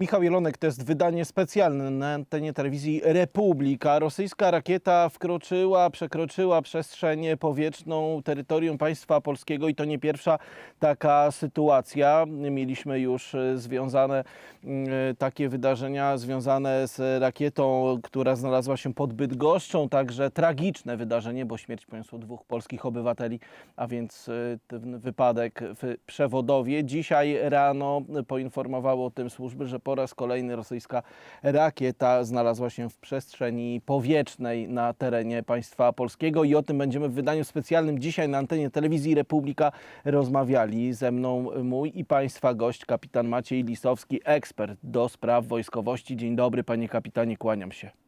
Michał Jelonek, to jest wydanie specjalne na antenie telewizji Republika. Rosyjska rakieta wkroczyła, przekroczyła przestrzeń powietrzną terytorium państwa polskiego i to nie pierwsza taka sytuacja. Mieliśmy już e, związane mm, takie wydarzenia związane z rakietą, która znalazła się pod Bydgoszczą, także tragiczne wydarzenie, bo śmierć poniosło dwóch polskich obywateli, a więc e, ten wypadek w Przewodowie. Dzisiaj rano poinformowało o tym służby, że po raz kolejny rosyjska rakieta znalazła się w przestrzeni powietrznej na terenie państwa polskiego i o tym będziemy w wydaniu specjalnym dzisiaj na antenie telewizji Republika rozmawiali ze mną mój i państwa gość, kapitan Maciej Lisowski, ekspert do spraw wojskowości. Dzień dobry panie kapitanie, kłaniam się.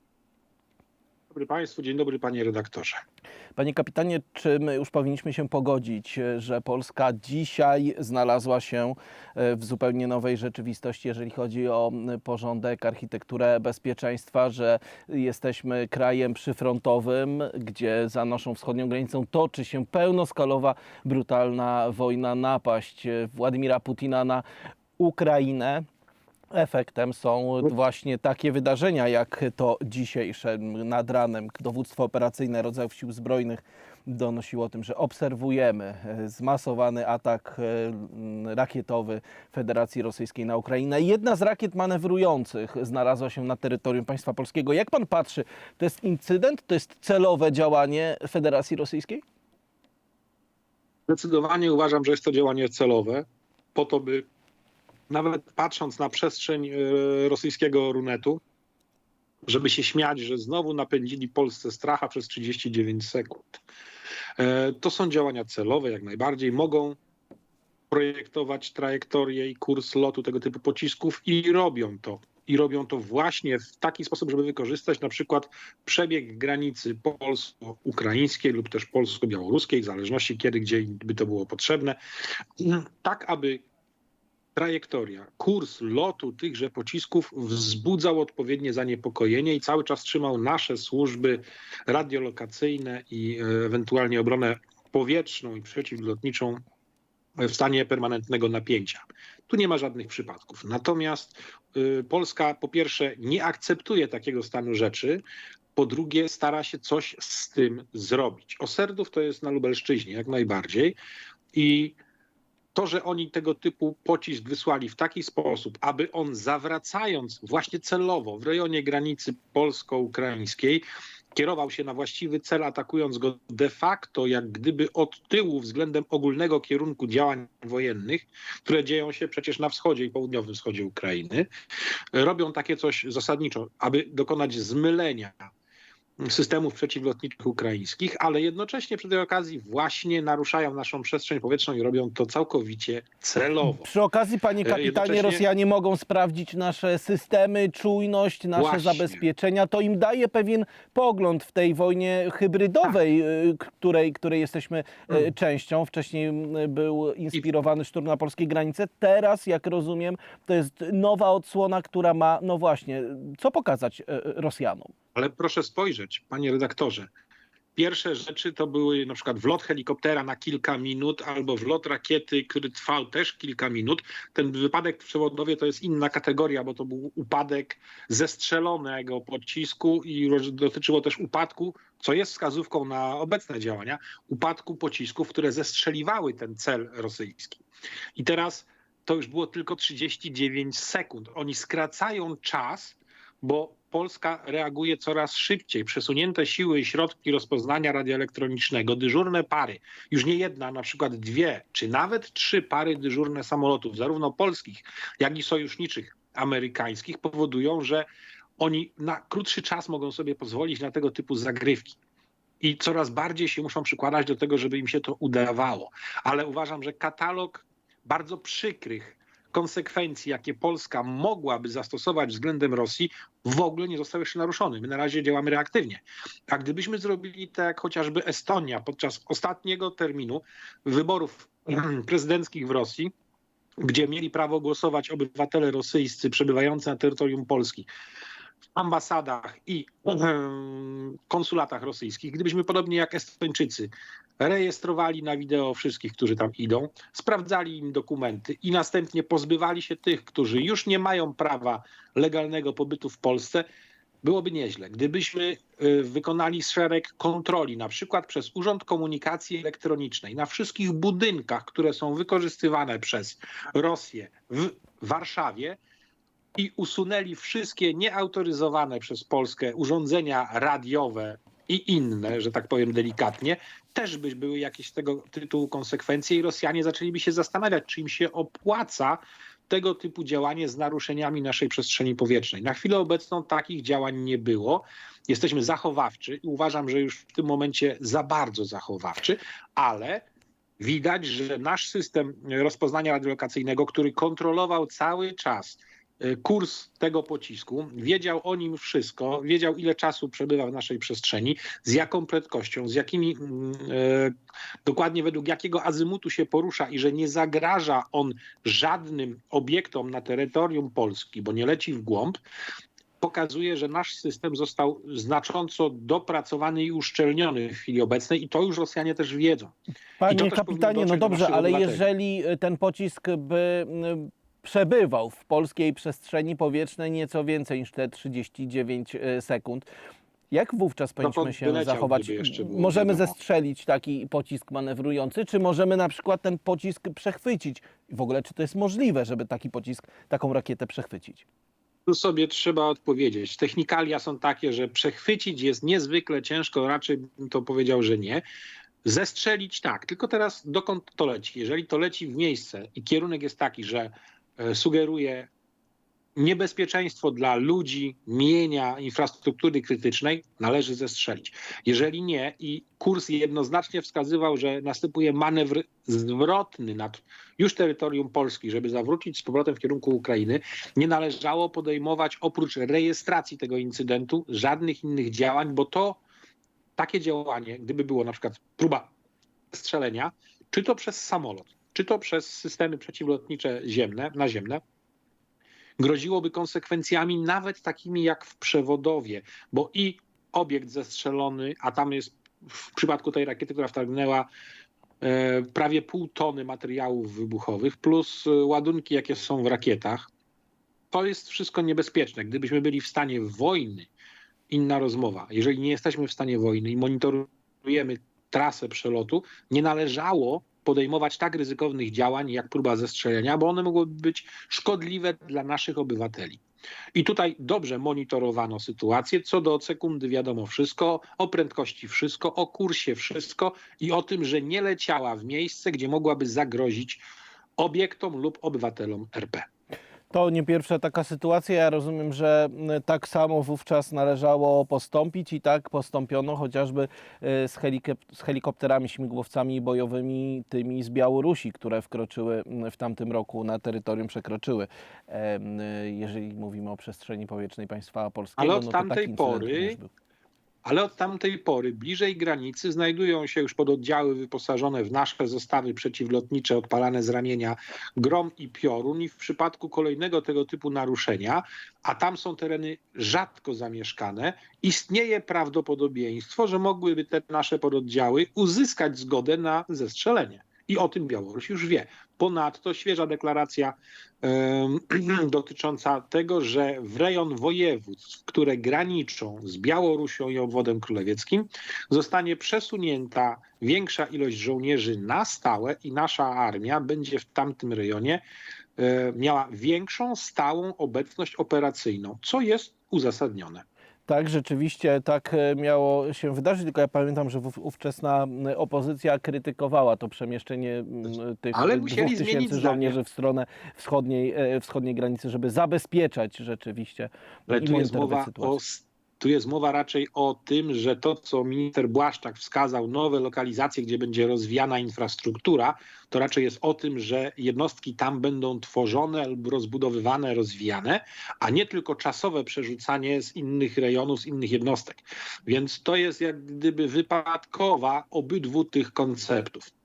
Dobry Państwu, dzień dobry Panie redaktorze. Panie kapitanie, czy my już powinniśmy się pogodzić, że Polska dzisiaj znalazła się e, w zupełnie nowej rzeczywistości, jeżeli chodzi o porządek, architekturę bezpieczeństwa, że jesteśmy krajem przyfrontowym, gdzie za naszą wschodnią granicą toczy się pełnoskalowa, brutalna wojna, napaść Władimira Putina na Ukrainę. Efektem są właśnie takie wydarzenia, jak to dzisiejsze nad ranem. Dowództwo operacyjne rodzajów sił zbrojnych donosiło o tym, że obserwujemy e, zmasowany atak e, rakietowy Federacji Rosyjskiej na Ukrainę. Jedna z rakiet manewrujących znalazła się na terytorium państwa polskiego. Jak pan patrzy, to jest incydent, to jest celowe działanie Federacji Rosyjskiej? Zdecydowanie uważam, że jest to działanie celowe, po to, by nawet patrząc na przestrzeń e, rosyjskiego runetu, żeby się śmiać, że znowu napędzili Polsce stracha przez 39 sekund. E, To są działania celowe, jak najbardziej. Mogą projektować trajektorię i kurs lotu tego typu pocisków i robią to. I robią to właśnie w taki sposób, żeby wykorzystać na przykład przebieg granicy polsko-ukraińskiej lub też polsko-białoruskiej, w zależności kiedy, gdzie by to było potrzebne, tak aby trajektoria, kurs lotu tychże pocisków wzbudzał odpowiednie zaniepokojenie i cały czas trzymał nasze służby radiolokacyjne i e, ewentualnie obronę powietrzną i przeciwlotniczą w stanie permanentnego napięcia. Tu nie ma żadnych przypadków. Natomiast y, Polska po pierwsze nie akceptuje takiego stanu rzeczy, po drugie stara się coś z tym zrobić. Oserdów to jest na Lubelszczyźnie jak najbardziej i to, że oni tego typu pocisk wysłali w taki sposób, aby on zawracając właśnie celowo w rejonie granicy polsko-ukraińskiej, kierował się na właściwy cel, atakując go de facto jak gdyby od tyłu względem ogólnego kierunku działań wojennych, które dzieją się przecież na wschodzie i południowym wschodzie Ukrainy, robią takie coś zasadniczo, aby dokonać zmylenia systemów przeciwlotniczych ukraińskich, ale jednocześnie przy tej okazji właśnie naruszają naszą przestrzeń powietrzną i robią to całkowicie celowo. Przy okazji, panie E, kapitanie, jednocześnie- Rosjanie mogą sprawdzić nasze systemy, czujność, nasze Właśnie. zabezpieczenia. To im daje pewien pogląd w tej wojnie hybrydowej, y, której, której jesteśmy y, Mm. częścią. Wcześniej y, był inspirowany szturm na polskie granice. Teraz, jak rozumiem, to jest nowa odsłona, która ma, no właśnie, co pokazać Rosjanom. Ale proszę spojrzeć, panie redaktorze. Pierwsze rzeczy to były na przykład wlot helikoptera na kilka minut albo wlot rakiety, który trwał też kilka minut. Ten wypadek w Przewodowie to jest inna kategoria, bo to był upadek zestrzelonego pocisku i dotyczyło też upadku, co jest wskazówką na obecne działania, upadku pocisków, które zestrzeliwały ten cel rosyjski. I teraz to już było tylko 39 sekund. Oni skracają czas, bo Polska reaguje coraz szybciej. Przesunięte siły i środki rozpoznania radioelektronicznego, dyżurne pary, już nie jedna, na przykład dwie, czy nawet trzy pary dyżurne samolotów, zarówno polskich, jak i sojuszniczych amerykańskich, powodują, że oni na krótszy czas mogą sobie pozwolić na tego typu zagrywki. I coraz bardziej się muszą przykładać do tego, żeby im się to udawało. Ale uważam, że katalog bardzo przykrych konsekwencji, jakie Polska mogłaby zastosować względem Rosji, w ogóle nie został jeszcze naruszony. My na razie działamy reaktywnie. A gdybyśmy zrobili tak jak chociażby Estonia podczas ostatniego terminu wyborów prezydenckich w Rosji, gdzie mieli prawo głosować obywatele rosyjscy przebywający na terytorium Polski, w ambasadach i konsulatach rosyjskich, gdybyśmy podobnie jak Estończycy rejestrowali na wideo wszystkich, którzy tam idą, sprawdzali im dokumenty i następnie pozbywali się tych, którzy już nie mają prawa legalnego pobytu w Polsce, byłoby nieźle. Gdybyśmy y, wykonali szereg kontroli, na przykład przez Urząd Komunikacji Elektronicznej, na wszystkich budynkach, które są wykorzystywane przez Rosję w Warszawie i usunęli wszystkie nieautoryzowane przez Polskę urządzenia radiowe i inne, że tak powiem delikatnie, też by były jakieś z tego tytułu konsekwencje i Rosjanie zaczęliby się zastanawiać, czy im się opłaca tego typu działanie z naruszeniami naszej przestrzeni powietrznej. Na chwilę obecną takich działań nie było. Jesteśmy zachowawczy i uważam, że już w tym momencie za bardzo zachowawczy, ale widać, że nasz system rozpoznania radiolokacyjnego, który kontrolował cały czas kurs tego pocisku, wiedział o nim wszystko, wiedział ile czasu przebywa w naszej przestrzeni, z jaką prędkością, z jakimi mm, e, dokładnie według jakiego azymutu się porusza i że nie zagraża on żadnym obiektom na terytorium Polski, bo nie leci w głąb, pokazuje, że nasz system został znacząco dopracowany i uszczelniony w chwili obecnej i to już Rosjanie też wiedzą. Panie też kapitanie, no do dobrze, ale obywateli. jeżeli y, ten pocisk by przebywał w polskiej przestrzeni powietrznej nieco więcej niż te 39 y, sekund, jak wówczas powinniśmy to się zachować? Możemy zestrzelić taki pocisk manewrujący, czy możemy na przykład ten pocisk przechwycić? W ogóle, czy to jest możliwe, żeby taki pocisk, taką rakietę przechwycić? Tu sobie trzeba odpowiedzieć. Technikalia są takie, że przechwycić jest niezwykle ciężko, raczej bym to powiedział, że nie. Zestrzelić tak, tylko teraz dokąd to leci? Jeżeli to leci w miejsce i kierunek jest taki, że e, sugeruje niebezpieczeństwo dla ludzi, mienia, infrastruktury krytycznej, należy zestrzelić. Jeżeli nie i kurs jednoznacznie wskazywał, że następuje manewr zwrotny nad już terytorium Polski, żeby zawrócić z powrotem w kierunku Ukrainy, nie należało podejmować oprócz rejestracji tego incydentu żadnych innych działań, bo to takie działanie, gdyby było na przykład próba strzelenia, czy to przez samolot, czy to przez systemy przeciwlotnicze ziemne, naziemne, groziłoby konsekwencjami nawet takimi jak w przewodowie, bo i obiekt zestrzelony, a tam jest w przypadku tej rakiety, która wtargnęła e, prawie pół tony materiałów wybuchowych, plus e, ładunki, jakie są w rakietach, to jest wszystko niebezpieczne. Gdybyśmy byli w stanie wojny, inna rozmowa. Jeżeli nie jesteśmy w stanie wojny i monitorujemy trasę przelotu, nie należało podejmować tak ryzykownych działań jak próba zestrzelenia, bo one mogłyby być szkodliwe dla naszych obywateli. I tutaj dobrze monitorowano sytuację. Co do sekundy wiadomo wszystko, o prędkości wszystko, o kursie wszystko i o tym, że nie leciała w miejsce, gdzie mogłaby zagrozić obiektom lub obywatelom RP. To nie pierwsza taka sytuacja. Ja rozumiem, że m, tak samo wówczas należało postąpić i tak postąpiono chociażby y, z, helikop- z helikopterami, śmigłowcami bojowymi, tymi z Białorusi, które wkroczyły m, w tamtym roku na terytorium, przekroczyły, y, jeżeli mówimy o przestrzeni powietrznej państwa polskiego. Ale od no to tamtej pory. Ale od tamtej pory bliżej granicy znajdują się już pododdziały wyposażone w nasze zestawy przeciwlotnicze odpalane z ramienia Grom i Piorun i w przypadku kolejnego tego typu naruszenia, a tam są tereny rzadko zamieszkane, istnieje prawdopodobieństwo, że mogłyby te nasze pododdziały uzyskać zgodę na zestrzelenie. I o tym Białoruś już wie. Ponadto świeża deklaracja dotycząca tego, że w rejon województw, które graniczą z Białorusią i obwodem królewieckim, zostanie przesunięta większa ilość żołnierzy na stałe i nasza armia będzie w tamtym rejonie e, miała większą stałą obecność operacyjną, co jest uzasadnione. Tak, rzeczywiście tak e, miało się wydarzyć, tylko ja pamiętam, że ówczesna opozycja krytykowała to przemieszczenie m, tych Ale dwóch tysięcy żołnierzy w stronę wschodniej, e, wschodniej granicy, żeby zabezpieczać rzeczywiście Ale tu jest, mowa sytuację. o, tu jest mowa raczej o tym, że to, co minister Błaszczak wskazał, nowe lokalizacje, gdzie będzie rozwijana infrastruktura, to raczej jest o tym, że jednostki tam będą tworzone lub rozbudowywane, rozwijane, a nie tylko czasowe przerzucanie z innych rejonów, z innych jednostek. Więc to jest jak gdyby wypadkowa obydwu tych konceptów.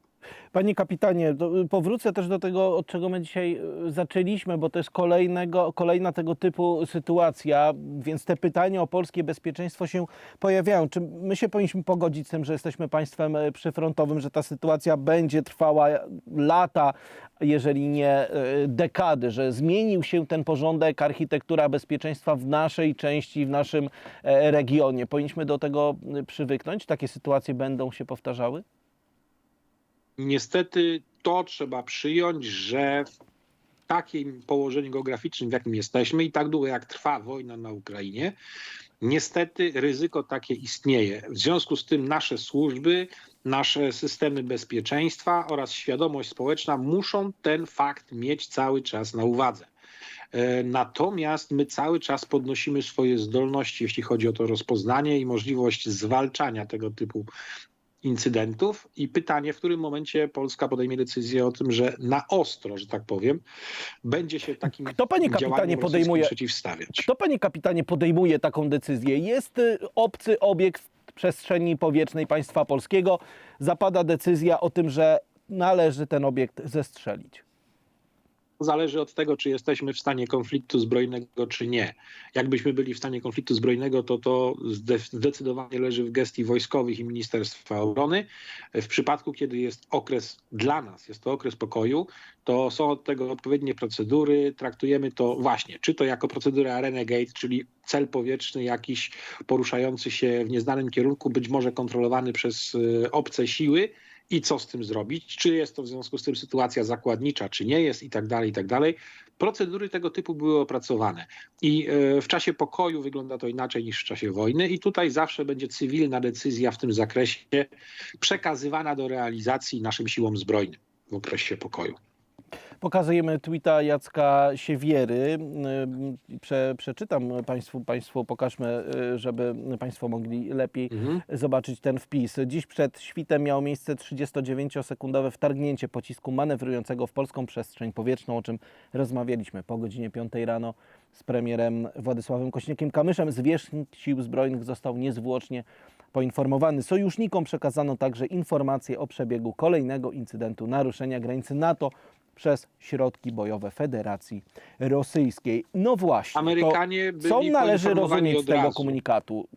Panie kapitanie, powrócę też do tego, od czego my dzisiaj e, zaczęliśmy, bo to jest kolejnego, kolejna tego typu sytuacja, więc te pytania o polskie bezpieczeństwo się pojawiają. Czy my się powinniśmy pogodzić z tym, że jesteśmy państwem e, przyfrontowym, że ta sytuacja będzie trwała lata, jeżeli nie e, dekady, że zmienił się ten porządek, architektura bezpieczeństwa w naszej części, w naszym regionie? Powinniśmy do tego przywyknąć? Takie sytuacje będą się powtarzały? Niestety to trzeba przyjąć, że w takim położeniu geograficznym, w jakim jesteśmy i tak długo jak trwa wojna na Ukrainie, niestety ryzyko takie istnieje. W związku z tym nasze służby, nasze systemy bezpieczeństwa oraz świadomość społeczna muszą ten fakt mieć cały czas na uwadze. E, Natomiast my cały czas podnosimy swoje zdolności, jeśli chodzi o to rozpoznanie i możliwość zwalczania tego typu incydentów i pytanie, w którym momencie Polska podejmie decyzję o tym, że na ostro, że tak powiem, będzie się takim Kto, panie kapitanie, podejmuje- przeciwstawiać. Kto, panie kapitanie, podejmuje taką decyzję? Jest y, obcy obiekt w przestrzeni powietrznej państwa polskiego. Zapada decyzja o tym, że należy ten obiekt zestrzelić. Zależy od tego, czy jesteśmy w stanie konfliktu zbrojnego, czy nie. Jakbyśmy byli w stanie konfliktu zbrojnego, to to zde- zdecydowanie leży w gestii wojskowych i Ministerstwa Obrony. W przypadku, kiedy jest okres dla nas, jest to okres pokoju, to są od tego odpowiednie procedury. Traktujemy to właśnie, czy to jako procedurę Renegade, czyli cel powietrzny jakiś poruszający się w nieznanym kierunku, być może kontrolowany przez y, obce siły, i co z tym zrobić, czy jest to w związku z tym sytuacja zakładnicza, czy nie jest i tak dalej, i tak dalej. Procedury tego typu były opracowane i e, w czasie pokoju wygląda to inaczej niż w czasie wojny i tutaj zawsze będzie cywilna decyzja w tym zakresie przekazywana do realizacji naszym siłom zbrojnym w okresie pokoju. Pokazujemy tweeta Jacka Siewiery. Y, Prze, przeczytam Państwu, Państwu, pokażmy, y, żeby Państwo mogli lepiej Mhm. zobaczyć ten wpis. Dziś przed świtem miało miejsce 39-sekundowe wtargnięcie pocisku manewrującego w polską przestrzeń powietrzną, o czym rozmawialiśmy po godzinie 5 rano z premierem Władysławem Kośniakiem-Kamyszem. Zwierzchnik Sił Zbrojnych został niezwłocznie poinformowany. Sojusznikom przekazano także informacje o przebiegu kolejnego incydentu naruszenia granicy NATO przez środki bojowe Federacji Rosyjskiej. No właśnie, Amerykanie to co byli należy rozumieć z tego komunikatu,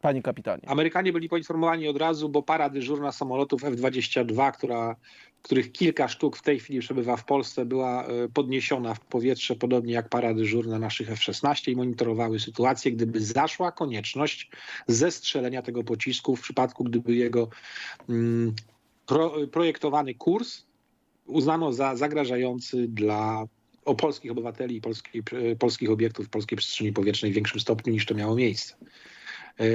panie kapitanie? Amerykanie byli poinformowani od razu, bo para dyżurna samolotów F-22, która, których kilka sztuk w tej chwili przebywa w Polsce, była e, podniesiona w powietrze, podobnie jak para dyżurna naszych F-16 i monitorowały sytuację, gdyby zaszła konieczność zestrzelenia tego pocisku w przypadku, gdyby jego mm, pro, projektowany kurs uznano za zagrażający dla o polskich obywateli i e, polskich obiektów w polskiej przestrzeni powietrznej w większym stopniu niż to miało miejsce. E,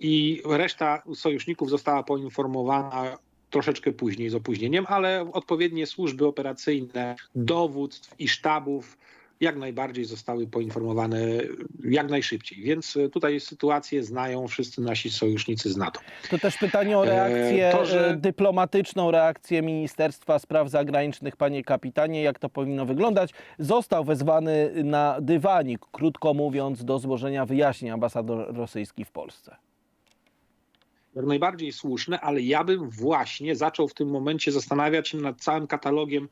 I reszta sojuszników została poinformowana troszeczkę później, z opóźnieniem, ale odpowiednie służby operacyjne, dowództw i sztabów jak najbardziej zostały poinformowane jak najszybciej. Więc e, tutaj sytuację znają wszyscy nasi sojusznicy z NATO. To też pytanie o E, reakcję to, że- e, dyplomatyczną, reakcję Ministerstwa Spraw Zagranicznych, panie kapitanie, jak to powinno wyglądać. Został wezwany na dywanik, krótko mówiąc, do złożenia wyjaśnień ambasador rosyjski w Polsce. jak najbardziej słuszne, ale ja bym właśnie zaczął w tym momencie zastanawiać się nad całym katalogiem,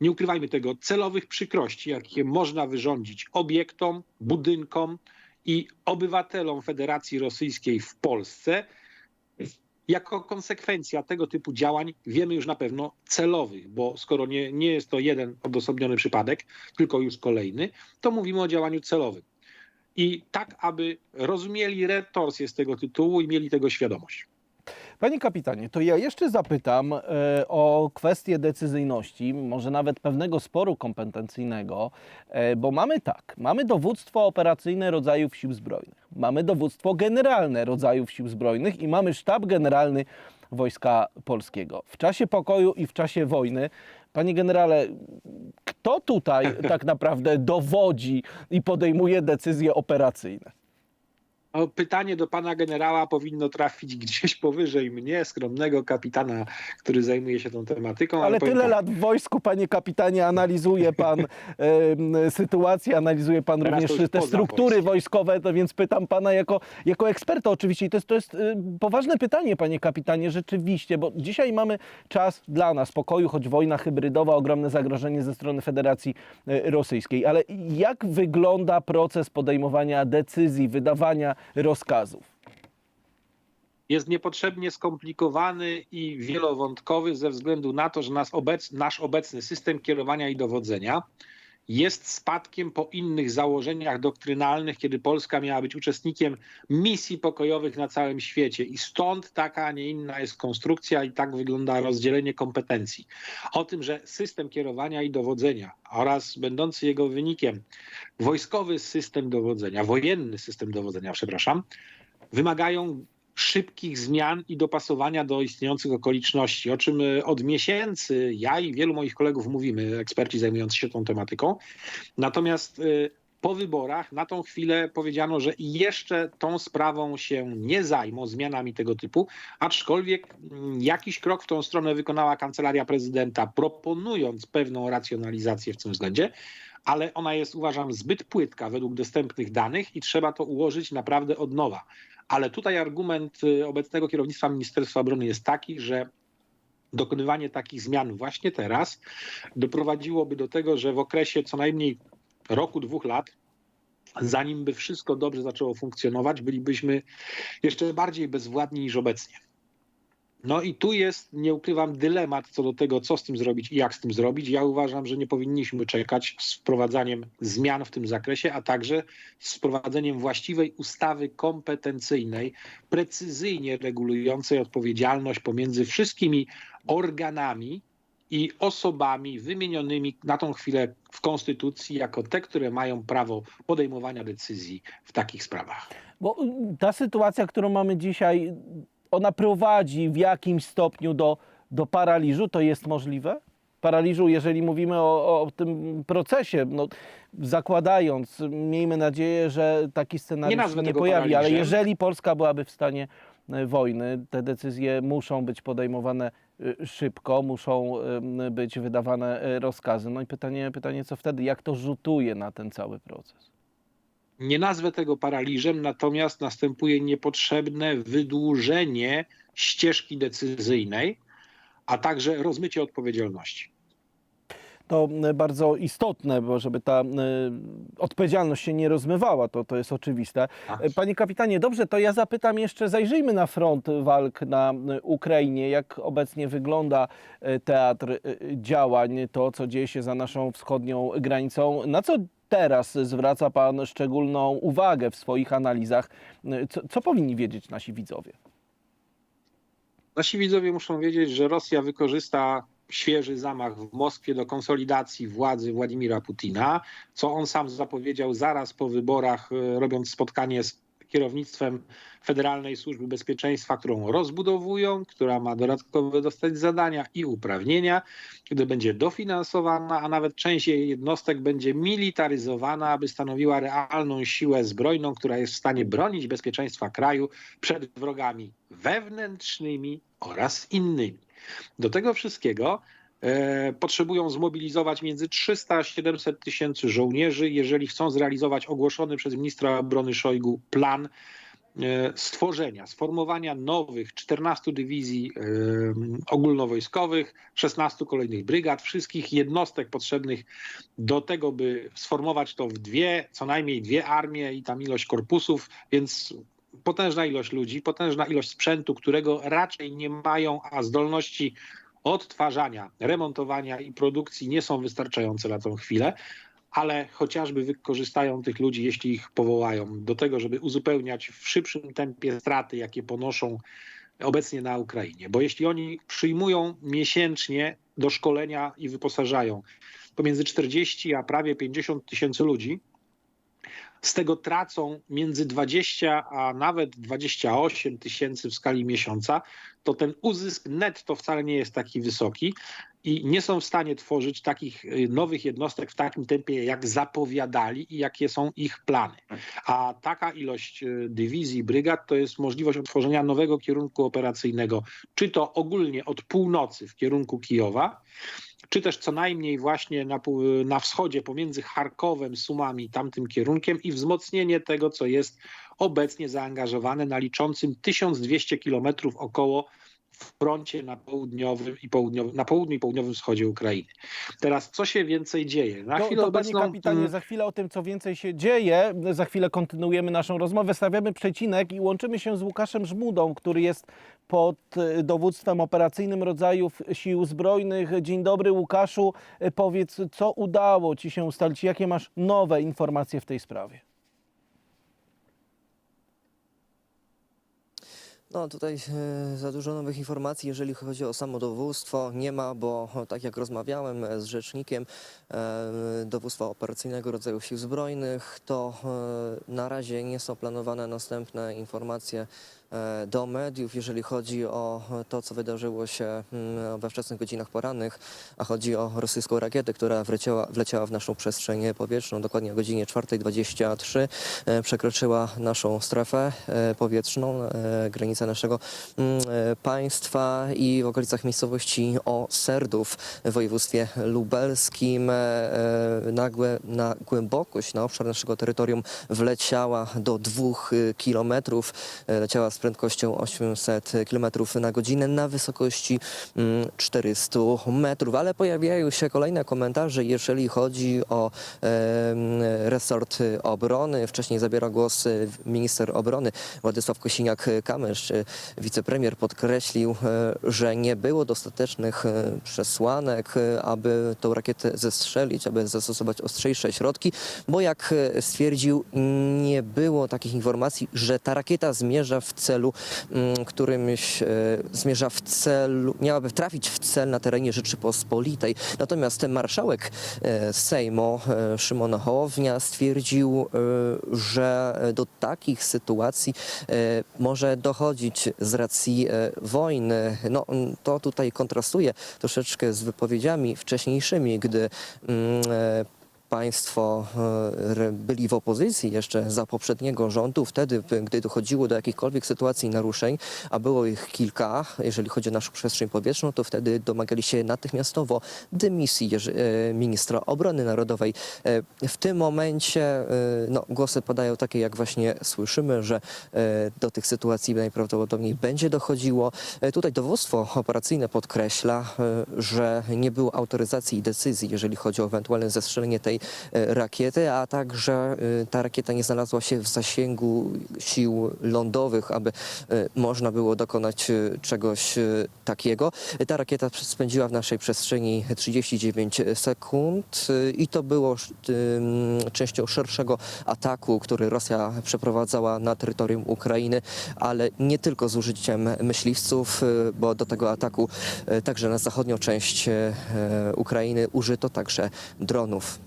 nie ukrywajmy tego, celowych przykrości, jakie można wyrządzić obiektom, budynkom i obywatelom Federacji Rosyjskiej w Polsce. Jako konsekwencja tego typu działań wiemy już na pewno celowych, bo skoro nie, nie jest to jeden odosobniony przypadek, tylko już kolejny, to mówimy o działaniu celowym. I tak, aby rozumieli retorsję z tego tytułu i mieli tego świadomość. Panie kapitanie, to ja jeszcze zapytam e, o kwestię decyzyjności, może nawet pewnego sporu kompetencyjnego, e, bo mamy tak, mamy dowództwo operacyjne rodzajów sił zbrojnych, mamy dowództwo generalne rodzajów sił zbrojnych i mamy sztab generalny Wojska Polskiego. W czasie pokoju i w czasie wojny, panie generale, kto tutaj tak naprawdę dowodzi i podejmuje decyzje operacyjne? O, pytanie do pana generała powinno trafić gdzieś powyżej mnie, skromnego kapitana, który zajmuje się tą tematyką. Ale powiem tyle tak, lat w wojsku, panie kapitanie, analizuje pan em, sytuację, analizuje pan Teraz również te struktury wojskiem. wojskowe, to więc pytam pana jako, jako eksperta oczywiście. I to jest, to jest y, poważne pytanie, panie kapitanie, rzeczywiście, bo dzisiaj mamy czas dla nas pokoju, choć wojna hybrydowa, ogromne zagrożenie ze strony Federacji y, Rosyjskiej. Ale jak wygląda proces podejmowania decyzji, wydawania rozkazów? jest niepotrzebnie skomplikowany i wielowątkowy ze względu na to, że nas obec, nasz obecny system kierowania i dowodzenia jest spadkiem po innych założeniach doktrynalnych, kiedy Polska miała być uczestnikiem misji pokojowych na całym świecie. I stąd taka, a nie inna jest konstrukcja i tak wygląda rozdzielenie kompetencji. O tym, że system kierowania i dowodzenia oraz będący jego wynikiem wojskowy system dowodzenia, wojenny system dowodzenia, przepraszam, wymagają szybkich zmian i dopasowania do istniejących okoliczności, o czym e, od miesięcy ja i wielu moich kolegów mówimy, eksperci zajmujący się tą tematyką. Natomiast e, po wyborach na tą chwilę powiedziano, że jeszcze tą sprawą się nie zajmą, zmianami tego typu, aczkolwiek mm, jakiś krok w tą stronę wykonała kancelaria prezydenta, proponując pewną racjonalizację w tym względzie, ale ona jest, uważam, zbyt płytka według dostępnych danych i trzeba to ułożyć naprawdę od nowa. Ale tutaj argument y, obecnego kierownictwa Ministerstwa Obrony jest taki, że dokonywanie takich zmian właśnie teraz doprowadziłoby do tego, że w okresie co najmniej roku, dwóch lat, zanim by wszystko dobrze zaczęło funkcjonować, bylibyśmy jeszcze bardziej bezwładni niż obecnie. No i tu jest, nie ukrywam, dylemat co do tego, co z tym zrobić i jak z tym zrobić. Ja uważam, że nie powinniśmy czekać z wprowadzaniem zmian w tym zakresie, a także z wprowadzeniem właściwej ustawy kompetencyjnej, precyzyjnie regulującej odpowiedzialność pomiędzy wszystkimi organami i osobami wymienionymi na tą chwilę w Konstytucji jako te, które mają prawo podejmowania decyzji w takich sprawach. Bo ta sytuacja, którą mamy dzisiaj, ona prowadzi w jakimś stopniu do, do paraliżu. To jest możliwe? Paraliżu, jeżeli mówimy o, o tym procesie, no, zakładając, miejmy nadzieję, że taki scenariusz Nie nie pojawi, ale paraliżem. jeżeli Polska byłaby w stanie e, wojny, te decyzje muszą być podejmowane e, szybko, muszą być wydawane e, rozkazy. No i pytanie, pytanie, co wtedy? Jak to rzutuje na ten cały proces? Nie nazwę tego paraliżem, natomiast następuje niepotrzebne wydłużenie ścieżki decyzyjnej, a także rozmycie odpowiedzialności. to e, bardzo istotne, bo żeby ta e, odpowiedzialność się nie rozmywała, to, to jest oczywiste. E, Panie kapitanie, dobrze, to ja zapytam jeszcze, zajrzyjmy na front walk na Ukrainie, jak obecnie wygląda teatr działań, to co dzieje się za naszą wschodnią granicą. Na co teraz zwraca Pan szczególną uwagę w swoich analizach? Co, co powinni wiedzieć nasi widzowie? Nasi widzowie muszą wiedzieć, że Rosja wykorzysta świeży zamach w Moskwie do konsolidacji władzy Władimira Putina, co on sam zapowiedział zaraz po wyborach, e, robiąc spotkanie z kierownictwem Federalnej Służby Bezpieczeństwa, którą rozbudowują, która ma dodatkowe dostać zadania i uprawnienia, gdy będzie dofinansowana, a nawet część jej jednostek będzie militaryzowana, aby stanowiła realną siłę zbrojną, która jest w stanie bronić bezpieczeństwa kraju przed wrogami wewnętrznymi oraz innymi. Do tego wszystkiego potrzebują zmobilizować między 300 a 700 tysięcy żołnierzy, jeżeli chcą zrealizować ogłoszony przez ministra obrony Szojgu plan e, stworzenia, sformowania nowych 14 dywizji e, ogólnowojskowych, 16 kolejnych brygad, wszystkich jednostek potrzebnych do tego, by sformować to w dwie, co najmniej dwie armie i tam ilość korpusów, więc potężna ilość ludzi, potężna ilość sprzętu, którego raczej nie mają, a zdolności odtwarzania, remontowania i produkcji nie są wystarczające na tą chwilę, ale chociażby wykorzystają tych ludzi, jeśli ich powołają, do tego, żeby uzupełniać w szybszym tempie straty, jakie ponoszą obecnie na Ukrainie. Bo jeśli oni przyjmują miesięcznie do szkolenia i wyposażają pomiędzy 40 a prawie 50 tysięcy ludzi, z tego tracą między 20 a nawet 28 tysięcy w skali miesiąca, to ten uzysk netto wcale nie jest taki wysoki. i nie są w stanie tworzyć takich y, nowych jednostek w takim tempie, jak zapowiadali i jakie są ich plany. A taka ilość y, dywizji, brygad to jest możliwość otworzenia nowego kierunku operacyjnego, czy to ogólnie od północy w kierunku Kijowa, czy też co najmniej właśnie na, na wschodzie pomiędzy Charkowem, Sumami, tamtym kierunkiem i wzmocnienie tego, co jest obecnie zaangażowane na liczącym 1200 kilometrów około w froncie na południowym i południowym, na południu i południowym wschodzie Ukrainy. Teraz co się więcej dzieje? Na To, chwilę to obecną panie kapitanie, za chwilę o tym, co więcej się dzieje. Za chwilę kontynuujemy naszą rozmowę, stawiamy przecinek i łączymy się z Łukaszem Żmudą, który jest pod e, dowództwem operacyjnym rodzajów sił zbrojnych. Dzień dobry Łukaszu. E, Powiedz, co udało Ci się ustalić? Jakie masz nowe informacje w tej sprawie? No tutaj e, za dużo nowych informacji, jeżeli chodzi o samo dowództwo, nie ma, bo tak jak rozmawiałem e, z rzecznikiem e, dowództwa operacyjnego rodzaju sił zbrojnych, to na razie nie są planowane następne informacje do mediów, jeżeli chodzi o to, co wydarzyło się mm, we wczesnych godzinach porannych, a chodzi o rosyjską rakietę, która wleciała, wleciała w naszą przestrzeń powietrzną, dokładnie o godzinie 4.23, e, przekroczyła naszą strefę e, powietrzną, e, granicę naszego mm, e, państwa i w okolicach miejscowości Oserdów w województwie lubelskim e, e, na, głę, na głębokość, na obszar naszego terytorium wleciała do dwóch e, kilometrów, e, leciała z prędkością 800 km na godzinę na wysokości mm, 400 metrów, ale pojawiają się kolejne komentarze, jeżeli chodzi o resort obrony. Wcześniej zabiera głos minister obrony Władysław Kosiniak-Kamysz. Wicepremier podkreślił, e, że nie było dostatecznych e, przesłanek, aby tą rakietę zestrzelić, aby zastosować ostrzejsze środki, bo jak e, stwierdził, nie było takich informacji, że ta rakieta zmierza w celu, mm, którymś e, zmierza w celu, miałaby trafić w cel na terenie Rzeczypospolitej. Natomiast marszałek e, Sejmu e, Szymon Hołownia stwierdził, że do takich sytuacji może dochodzić z racji wojny. No, to tutaj kontrastuje troszeczkę z wypowiedziami wcześniejszymi, gdy mm, Państwo e, byli w opozycji jeszcze za poprzedniego rządu, wtedy, p- gdy dochodziło do jakichkolwiek sytuacji naruszeń, a było ich kilka, jeżeli chodzi o naszą przestrzeń powietrzną, to wtedy domagali się natychmiastowo dymisji e, ministra obrony narodowej. E, W tym momencie e, no, głosy padają takie, jak właśnie słyszymy, że e, do tych sytuacji najprawdopodobniej będzie dochodziło. E, Tutaj dowództwo operacyjne podkreśla, e, że nie było autoryzacji i decyzji, jeżeli chodzi o ewentualne zestrzelenie tej e, rakiety, a także e, ta rakieta nie znalazła się w zasięgu sił lądowych, aby e, można było dokonać czegoś takiego. Ta rakieta spędziła w naszej przestrzeni 39 sekund i to było częścią szerszego ataku, który Rosja przeprowadzała na terytorium Ukrainy, ale nie tylko z użyciem myśliwców, bo do tego ataku także na zachodnią część Ukrainy użyto także dronów.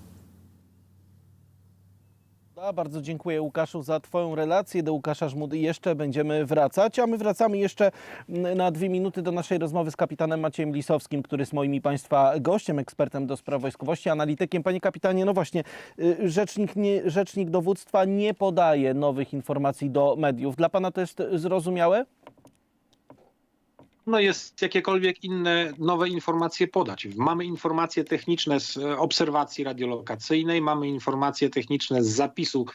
Bardzo dziękuję Łukaszu za Twoją relację. Do Łukasza Żmudy jeszcze będziemy wracać, a my wracamy jeszcze mm, na dwie minuty do naszej rozmowy z kapitanem Maciejem Lisowskim, który jest moim i Państwa gościem, ekspertem do spraw wojskowości, analitykiem. Panie kapitanie, no właśnie, y, rzecznik, nie, rzecznik dowództwa nie podaje nowych informacji do mediów. Dla Pana to jest zrozumiałe? No jest jakiekolwiek inne nowe informacje podać. Mamy informacje techniczne z e, obserwacji radiolokacyjnej, mamy informacje techniczne z zapisu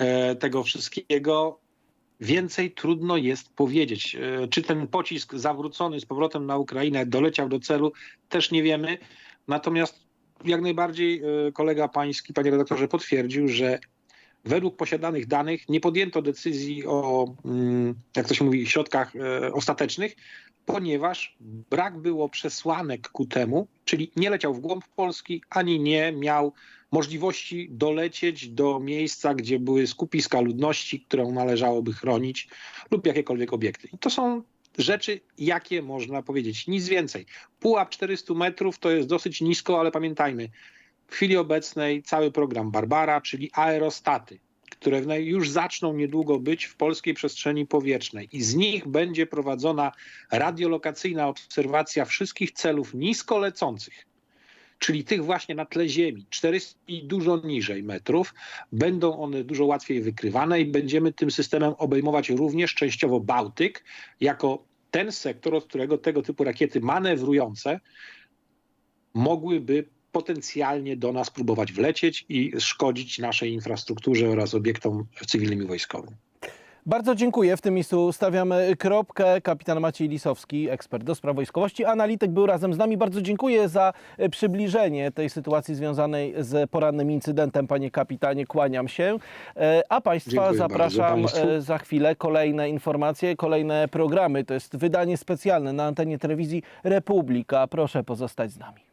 e, tego wszystkiego. Więcej trudno jest powiedzieć. E, Czy ten pocisk zawrócony z powrotem na Ukrainę doleciał do celu, też nie wiemy. Natomiast jak najbardziej kolega pański, panie redaktorze, potwierdził, że według posiadanych danych nie podjęto decyzji o, mm, jak to się mówi, środkach e, ostatecznych, ponieważ brak było przesłanek ku temu, czyli nie leciał w głąb Polski, ani nie miał możliwości dolecieć do miejsca, gdzie były skupiska ludności, którą należałoby chronić, lub jakiekolwiek obiekty. I to są rzeczy, jakie można powiedzieć. Nic więcej. Pułap 400 metrów to jest dosyć nisko, ale pamiętajmy, w chwili obecnej cały program Barbara, czyli aerostaty, które już zaczną niedługo być w polskiej przestrzeni powietrznej. I z nich będzie prowadzona radiolokacyjna obserwacja wszystkich celów nisko lecących, czyli tych właśnie na tle Ziemi, 400 i dużo niżej metrów, będą one dużo łatwiej wykrywane i będziemy tym systemem obejmować również częściowo Bałtyk jako ten sektor, od którego tego typu rakiety manewrujące mogłyby potencjalnie do nas próbować wlecieć i szkodzić naszej infrastrukturze oraz obiektom cywilnym i wojskowym. Bardzo dziękuję. W tym miejscu stawiamy kropkę. Kapitan Maciej Lisowski, ekspert do spraw wojskowości, analityk był razem z nami. Bardzo dziękuję za e, przybliżenie tej sytuacji związanej z porannym incydentem. Panie kapitanie, kłaniam się. E, A Państwa Dziękuję zapraszam bardzo e, za chwilę kolejne informacje, kolejne programy. To jest wydanie specjalne na antenie telewizji Republika. Proszę pozostać z nami.